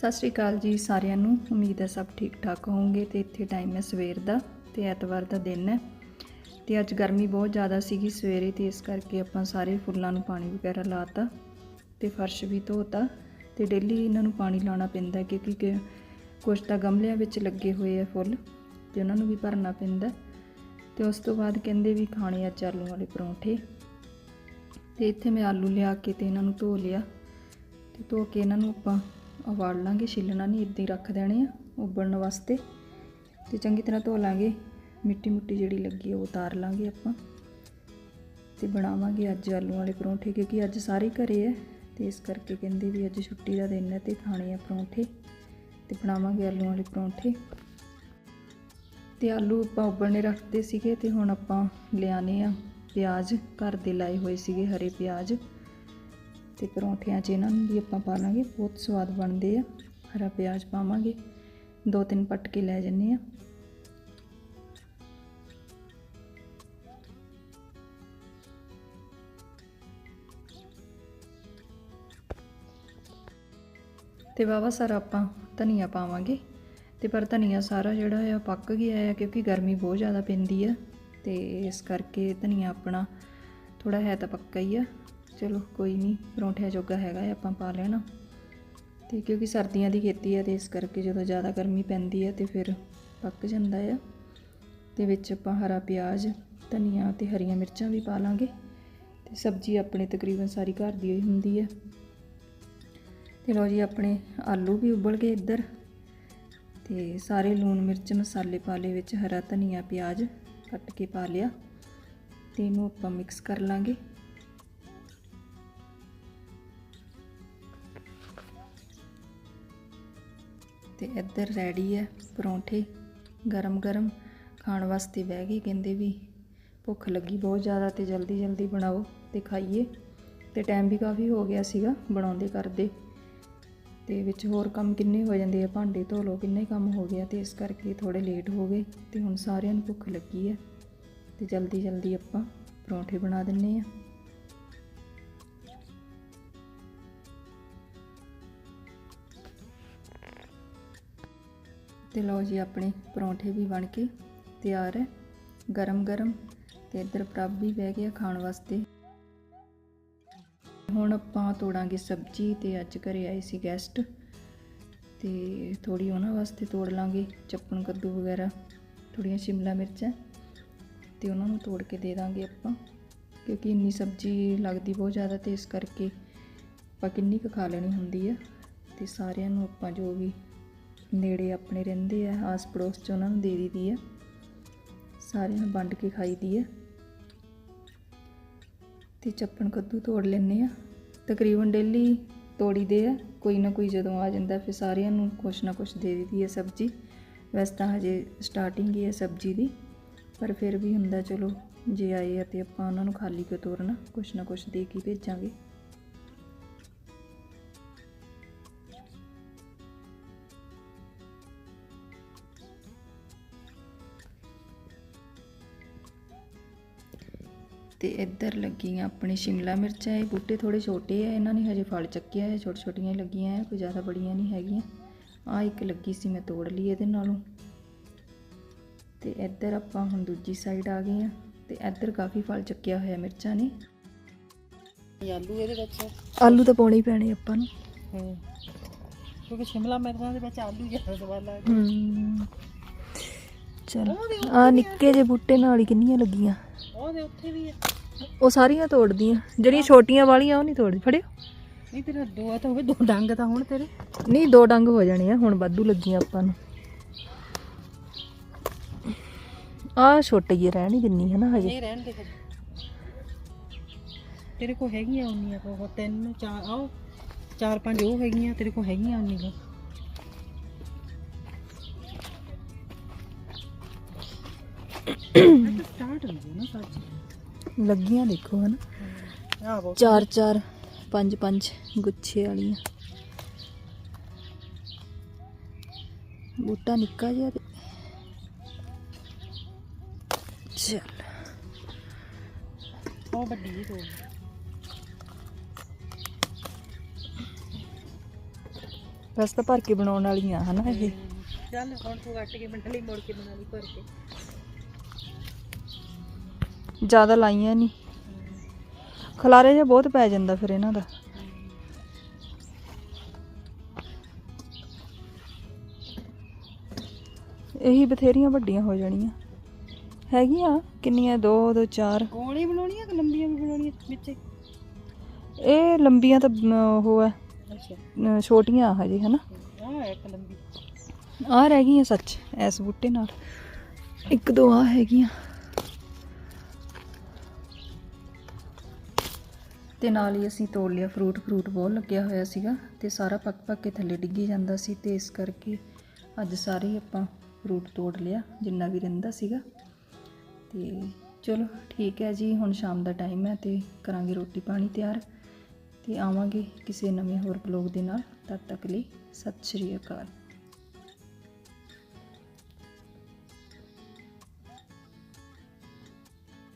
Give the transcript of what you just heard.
ਸਤਿ ਸ਼੍ਰੀ ਅਕਾਲ ਜੀ ਸਾਰਿਆਂ ਨੂੰ। ਉਮੀਦ ਹੈ ਸਭ ਠੀਕ ਠਾਕ ਹੋਵੋਗੇ ਤੇ ਇੱਥੇ ਟਾਈਮ ਹੈ ਸਵੇਰ ਦਾ ਤੇ ਐਤਵਾਰ ਦਾ ਦਿਨ ਹੈ। ਤੇ ਅੱਜ ਗਰਮੀ ਬਹੁਤ ਜ਼ਿਆਦਾ ਸੀਗੀ ਸਵੇਰੇ ਤੇ ਇਸ ਕਰਕੇ ਆਪਾਂ ਸਾਰੇ ਫੁੱਲਾਂ ਨੂੰ ਪਾਣੀ ਵਗੈਰਾ ਲਾਤਾ ਤੇ ਫਰਸ਼ ਵੀ ਧੋਤਾ ਤੇ ਡੇਲੀ ਇਹਨਾਂ ਨੂੰ ਪਾਣੀ ਲਾਉਣਾ ਪੈਂਦਾ ਕਿਉਂਕਿ ਕਿ ਕੁਝ ਤਾਂ ਗਮਲਿਆਂ ਵਿੱਚ ਲੱਗੇ ਹੋਏ ਆ ਫੁੱਲ ਤੇ ਉਹਨਾਂ ਨੂੰ ਵੀ ਭਰਨਾ ਪੈਂਦਾ ਤੇ ਉਸ ਤੋਂ ਬਾਅਦ ਕਹਿੰਦੇ ਵੀ ਖਾਣੇ ਅੱਜ ਆਲੂ ਵਾਲੇ ਪਰੌਂਠੇ। ਤੇ ਇੱਥੇ ਮੈਂ ਆਲੂ ਲਿਆ ਕੇ ਤੇ ਇਹਨਾਂ ਨੂੰ ਧੋ ਲਿਆ। ਤੇ ਧੋ ਕੇ ਇਹਨਾਂ ਨੂੰ ਆਪਾਂ ਉਬਾਲ ਲਾਂਗੇ, ਛਿੱਲਣਾ ਨਹੀਂ ਇੱਦਾਂ ਹੀ ਰੱਖ ਦੇਣੇ ਆ ਉਬਲਣ ਵਾਸਤੇ। ਤੇ ਚੰਗੀ ਤਰ੍ਹਾਂ ਧੋ ਲਾਂਗੇ ਮਿੱਟੀ ਮੁੱਟੀ ਜਿਹੜੀ ਲੱਗੀ ਆ ਉਹ ਉਤਾਰ ਲਾਂਗੇ ਆਪਾਂ। ਤੇ ਬਣਾਵਾਂਗੇ ਅੱਜ ਆਲੂ ਵਾਲੇ ਪਰੌਂਠੇ, ਕਿਉਂਕਿ ਅੱਜ ਸਾਰੇ ਘਰੇ ਹੈ ਤੇ ਇਸ ਕਰਕੇ ਕਹਿੰਦੇ ਵੀ ਅੱਜ ਛੁੱਟੀ ਦਾ ਦਿਨ ਹੈ ਤੇ ਖਾਣੇ ਆ ਪਰੌਂਠੇ। ਤੇ ਬਣਾਵਾਂਗੇ ਆਲੂ ਵਾਲੇ ਪਰੌਂਠੇ। ਤੇ ਆਲੂ ਆਪਾਂ ਉਬਲਣੇ ਰੱਖਦੇ ਸੀਗੇ ਤੇ ਹੁਣ ਆਪਾਂ ਲਿਆਨੇ ਆ ਪਿਆਜ਼। ਘਰ ਦੇ ਲਾਏ ਹੋਏ ਸੀਗੇ ਹਰੇ ਪਿਆਜ਼। ਤੇ ਪਰੌਂਠਿਆਂ 'ਚ ਇਹਨਾਂ ਨੂੰ ਵੀ ਆਪਾਂ ਪਾ ਲਾਂਗੇ, ਬਹੁਤ ਸਵਾਦ ਬਣਦੇ ਆ। ਹਰਾ ਪਿਆਜ਼ ਪਾਵਾਂਗੇ, ਦੋ ਤਿੰਨ ਪੱਟ ਕੇ ਲੈ ਜੰਨੇ ਆ। ਤੇ ਵਾਵਾ ਸਾਰਾ ਆਪਾਂ ਧਨੀਆ ਪਾਵਾਂਗੇ। ਤੇ ਪਰ ਧਨੀਆ ਸਾਰਾ ਜਿਹੜਾ ਆ ਪੱਕ ਗਿਆ ਆ, ਕਿਉਂਕਿ ਗਰਮੀ ਬਹੁਤ ਜ਼ਿਆਦਾ ਪੈਂਦੀ ਆ। ਤੇ ਇਸ ਕਰਕੇ ਧਨੀਆ ਆਪਣਾ ਥੋੜਾ ਹੈ ਤਾਂ ਪੱਕਾ ਹੀ ਆ। ਚਲੋ ਕੋਈ ਨਹੀਂ, ਪਰੌਂਠਿਆਂ ਜੋਗਾ ਹੈਗਾ ਆ ਆਪਾਂ ਪਾ ਲੈਣਾ। ਤੇ ਕਿਉਂਕਿ ਸਰਦੀਆਂ ਦੀ ਖੇਤੀ ਆ ਤੇ ਇਸ ਕਰਕੇ ਜਦੋਂ ਜ਼ਿਆਦਾ ਗਰਮੀ ਪੈਂਦੀ ਆ ਤੇ ਫਿਰ ਪੱਕ ਜਾਂਦਾ ਆ। ਤੇ ਵਿੱਚ ਆਪਾਂ ਹਰਾ ਪਿਆਜ਼, ਧਨੀਆ ਤੇ ਹਰੀਆਂ ਮਿਰਚਾਂ ਵੀ ਪਾ ਲਾਂਗੇ। ਤੇ ਸਬਜ਼ੀ ਆਪਣੇ ਤਕਰੀਬਨ ਸਾਰੀ ਘਰ ਦੀ ਹੋਈ ਹੁੰਦੀ ਹੈ ਤੇ ਲੋ ਜੀ, ਆਪਣੇ ਆਲੂ ਵੀ ਉਬਲ ਗਏ ਇੱਧਰ। ਤੇ ਸਾਰੇ ਲੂਣ ਮਿਰਚ, ਮਸਾਲੇ ਪਾ ਲਏ ਵਿੱਚ ਹਰਾ ਧਨੀਆ, ਪਿਆਜ਼ ਕੱਟ ਕੇ ਪਾ ਲਿਆ। ਤੇ ਇਹਨੂੰ ਆਪਾਂ ਮਿਕਸ ਕਰ ਲਾਂਗੇ। ਤੇ ਇੱਧਰ ਰੈਡੀ ਹੈ ਪਰੌਂਠੇ ਗਰਮ ਗਰਮ ਖਾਣ ਵਾਸਤੇ ਬਹਿ ਗਏ, ਕਹਿੰਦੇ ਵੀ ਭੁੱਖ ਲੱਗੀ ਬਹੁਤ ਜ਼ਿਆਦਾ ਤੇ ਜਲਦੀ ਜਲਦੀ ਬਣਾਓ ਤੇ ਖਾਈਏ। ਤੇ ਟਾਈਮ ਵੀ ਕਾਫੀ ਹੋ ਗਿਆ ਸੀਗਾ ਬਣਾਉਂਦੇ ਕਰਦੇ। ਤੇ ਵਿੱਚ ਹੋਰ ਕੰਮ ਕਿੰਨੇ ਹੋ ਜਾਂਦੇ ਆ, ਭਾਂਡੇ ਧੋ ਲਓ, ਕਿੰਨੇ ਕੰਮ ਹੋ ਗਿਆ ਤੇ ਇਸ ਕਰਕੇ ਥੋੜੇ ਲੇਟ ਹੋ ਗਏ ਤੇ ਹੁਣ ਸਾਰਿਆਂ ਨੂੰ ਭੁੱਖ ਲੱਗੀ ਹੈ ਤੇ ਜਲਦੀ ਜਲਦੀ ਆਪਾਂ ਪਰੌਂਠੇ ਬਣਾ ਦਿੰਨੇ ਆ। ਤੇ ਲਓ ਜੀ ਆਪਣੇ ਪਰੌਂਠੇ ਵੀ ਬਣ ਕੇ ਤਿਆਰ ਹੈ। ਗਰਮ ਗਰਮ ਤੇ ਇੱਧਰ ਪ੍ਰਭ ਵੀ ਬਹਿ ਗਿਆ ਖਾਣ ਵਾਸਤੇ। ਹੁਣ ਆਪਾਂ ਤੋੜਾਂਗੇ ਸਬਜ਼ੀ ਤੇ ਅੱਜ ਘਰੇ ਆਏ ਸੀ ਗੈਸਟ ਤੇ ਥੋੜੀ ਉਹਨਾਂ ਵਾਸਤੇ ਤੋੜ ਲਾਂਗੇ, ਚੱਪਣ ਕੱਦੂ ਵਗੈਰਾ ਥੋੜੀਆਂ ਸ਼ਿਮਲਾ ਮਿਰਚਾਂ ਤੇ ਉਹਨਾਂ ਨੂੰ ਤੋੜ ਕੇ ਦੇ ਦਾਂਗੇ ਆਪਾਂ। ਕਿਉਂਕਿ ਇੰਨੀ ਸਬਜ਼ੀ ਲੱਗਦੀ ਬਹੁਤ ਜ਼ਿਆਦਾ ਤੇ ਇਸ ਕਰਕੇ ਆਪਾਂ ਕਿੰਨੀ ਕੁ ਖਾ ਲੈਣੀ ਹੁੰਦੀ ਆ। ਤੇ ਸਾਰਿਆਂ ਨੂੰ ਆਪਾਂ ਜੋ ਵੀ ਨੇੜੇ ਆਪਣੇ ਰਹਿੰਦੇ ਆ ਆਸ ਪੜੋਸ ਚ ਉਹਨਾਂ ਨੂੰ ਦੇ ਦਈਦੀ ਆ। ਸਾਰਿਆਂ ਨੂੰ ਵੰਡ ਕੇ ਖਾਈਦੀ ਆ। ਤੇ ਚੱਪਣ ਕੱਦੂ ਤੋੜ ਲੈਂਦੇ ਆ। ਤਕਰੀਬਨ ਡੇਲੀ ਤੋੜੀਦੇ ਆ। ਕੋਈ ਨਾ ਕੋਈ ਜਦੋਂ ਆ ਜਾਂਦਾ, ਫਿਰ ਸਾਰਿਆਂ ਨੂੰ ਕੁਛ ਨਾ ਕੁਛ ਦੇ ਦਈਦੀ ਹੈ ਸਬਜ਼ੀ। ਵੈਸੇ ਤਾਂ ਹਜੇ ਸਟਾਰਟਿੰਗ ਹੀ ਹੈ ਸਬਜ਼ੀ ਦੀ। ਪਰ ਫਿਰ ਵੀ ਹੁੰਦਾ, ਚਲੋ ਜੇ ਆਏ ਆ ਤੇ ਆਪਾਂ ਉਹਨਾਂ ਨੂੰ ਖਾਲੀ ਕਿਉਂ ਤੋਰਨਾ ਕੁਛ ਨਾ ਕੁਛ ਦੇ ਕੇ ਭੇਜਾਂਗੇ। ਤੇ ਇੱਧਰ ਲੱਗੀਆਂ ਆਪਣੀ ਸ਼ਿਮਲਾ ਮਿਰਚਾਂ ਇਹ ਬੂਟੇ ਥੋੜੇ ਛੋਟੇ ਆ ਇਹਨਾਂ ਨੇ ਹਜੇ ਫਲ ਚੱਕਿਆ ਹੈ ਛੋਟੇ ਛੋਟੀਆਂ ਹੀ ਲੱਗੀਆਂ ਆ ਕੋਈ ਜ਼ਿਆਦਾ ਬੜੀਆਂ ਨਹੀਂ ਹੈਗੀਆਂ। ਆ ਇੱਕ ਲੱਗੀ ਸੀ ਮੈਂ ਤੋੜ ਲਈ ਇਹਦੇ ਨਾਲੋਂ। ਤੇ ਇੱਧਰ ਆਪਾਂ ਹੁਣ ਦੂਜੀ ਸਾਈਡ ਆ ਗਏ ਆ ਤੇ ਇੱਧਰ ਕਾਫੀ ਫਲ ਚੱਕਿਆ ਹੋਇਆ ਮਿਰਚਾਂ ਨੇ। ਆਲੂ ਇਹਦੇ ਵਿੱਚ? ਆਲੂ ਤਾਂ ਪਾਉਣੇ ਹੀ ਪੈਣੇ ਆਪਾਂ ਨੂੰ। ਹੂੰ। ਕਿਉਂਕਿ ਸ਼ਿਮਲਾ ਮਿਰਚਾਂ ਦੇ ਵਿੱਚ ਆਲੂ ਜ਼ਿਆਦਾ ਸਵਾਦ ਲੱਗਦਾ ਹੂੰ। ਚਲ ਆ। ਨਿੱਕੇ ਜਿਹੇ ਬੂਟੇ ਨਾਲ ਹੀ ਕਿੰਨੀਆਂ ਲੱਗੀਆਂ। ਉਹਦੇ ਉੱਥੇ ਵੀ ਹੈ ਉਹ ਸਾਰੀਆਂ ਤੋੜਦੀਆਂ। ਜਿਹੜੀਆਂ ਛੋਟੀਆਂ ਵਾਲੀਆਂ ਉਹ ਨਹੀਂ ਤੋੜਦੀ। ਫੜਿਓ। ਨਹੀਂ ਤੇਰਾ ਦੋ ਤਾਂ ਹੋਵੇ ਦੋ ਡੰਗ ਤਾਂ ਹੁਣ ਤੇਰੇ। ਨਹੀਂ ਦੋ ਡੰਗ ਹੋ ਜਾਣੇ ਆ ਹੁਣ ਵਾਧੂ ਲੱਗੀਆਂ ਆਪਾਂ ਨੂੰ। ਆ ਛੋਟੇ ਜਿਹੇ ਰਹਿਣ ਦਿੰਨੀ ਹੈ ਨਾ ਹਜੇ। ਨਹੀਂ ਰਹਿਣ ਦੇ ਫਿਰ ਤੇਰੇ ਕੋ ਹੈਗੀਆਂ ਉਨੀਆਂ ਕੋ ਤਿੰਨ ਚਾਰ ਆਓ ਚਾਰ ਪੰਜ ਉਹ ਹੈਗੀਆਂ ਤੇਰੇ ਕੋ ਹੈਗੀਆਂ ਉਨੀਆਂ ਸਟਾਰਟ ਹੋ ਗਈ ਨਾ ਸੱਚ। ਲੱਗੀਆਂ ਦੇਖੋ ਹਨਾ। ਬਹੁਤ ਚਾਰ ਚਾਰ ਪੰਜ ਪੰਜ ਗੁੱਛੇ ਵਾਲੀਆਂ। ਬੂਟਾ ਨਿੱਕਾ ਜਿਹਾ ਤੇ ਚੱਲ। ਉਹ ਵੱਡੀ ਜਿਹੀ ਤੋੜ। ਵੈਸੇ ਤਾਂ ਭਰ ਕੇ ਬਣਾਉਣ ਵਾਲੀਆਂ ਹਨਾ ਇਹ। ਚੱਲ ਹੁਣ ਤੂੰ ਕੱਟ ਕੇ ਮਿੰਟ ਲਈ ਮੁੜ ਕੇ ਬਣਾ ਲਈ ਭਰ ਕੇ। ਜ਼ਿਆਦਾ ਲਾਈਆਂ ਨਹੀਂ ਖਲਾਰੇ ਜਿਹਾ ਬਹੁਤ ਪੈ ਜਾਂਦਾ ਫਿਰ ਇਹਨਾਂ ਦਾ। ਇਹੀ ਬਥੇਰੀਆਂ ਵੱਡੀਆਂ ਹੋ ਜਾਣੀਆਂ। ਹੈਗੀਆਂ ਕਿੰਨੀਆਂ? ਦੋ ਦੋ ਚਾਰ। ਗੋਲੀ ਬਣਾਉਣੀ ਆ ਕਿ ਲੰਬੀਆਂ ਵੀ ਬਣਾਉਣੀਆਂ ਵਿੱਚੇ? ਇਹ ਲੰਬੀਆਂ ਤਾਂ ਉਹ ਹੈ। ਅੱਛਾ। ਛੋਟੀਆਂ ਆ ਹਜੇ ਹਨਾ? ਆਹ ਇੱਕ ਲੰਬੀ। ਆ ਰਹਿ ਗਈਆਂ ਸੱਚ ਐਸ ਬੂਟੇ ਨਾਲ। ਇੱਕ ਦੋ ਆ ਹੈਗੀਆਂ। ਤੇ ਨਾਲ ਹੀ ਅਸੀਂ ਤੋੜ ਲਿਆ ਫਰੂਟ ਫਰੂਟ ਬਹੁਤ ਲੱਗਿਆ ਹੋਇਆ ਸੀਗਾ ਤੇ ਸਾਰਾ ਪੱਕ ਪੱਕ ਕੇ ਥੱਲੇ ਡਿੱਗੀ ਜਾਂਦਾ ਸੀ ਤੇ ਇਸ ਕਰਕੇ ਅੱਜ ਸਾਰੇ ਹੀ ਆਪਾਂ ਫਰੂਟ ਤੋੜ ਲਿਆ, ਜਿੰਨਾ ਵੀ ਰਹਿੰਦਾ ਸੀਗਾ। ਤੇ ਚਲੋ ਠੀਕ ਹੈ ਜੀ, ਹੁਣ ਸ਼ਾਮ ਦਾ ਟਾਈਮ ਹੈ ਤੇ ਕਰਾਂਗੇ ਰੋਟੀ ਪਾਣੀ ਤਿਆਰ ਤੇ ਆਵਾਂਗੇ ਕਿਸੇ ਨਵੇਂ ਹੋਰ ਬਲੌਗ ਦੇ ਨਾਲ। ਤਦ ਤੱਕ ਲਈ ਸਤਿ ਸ਼੍ਰੀ ਅਕਾਲ।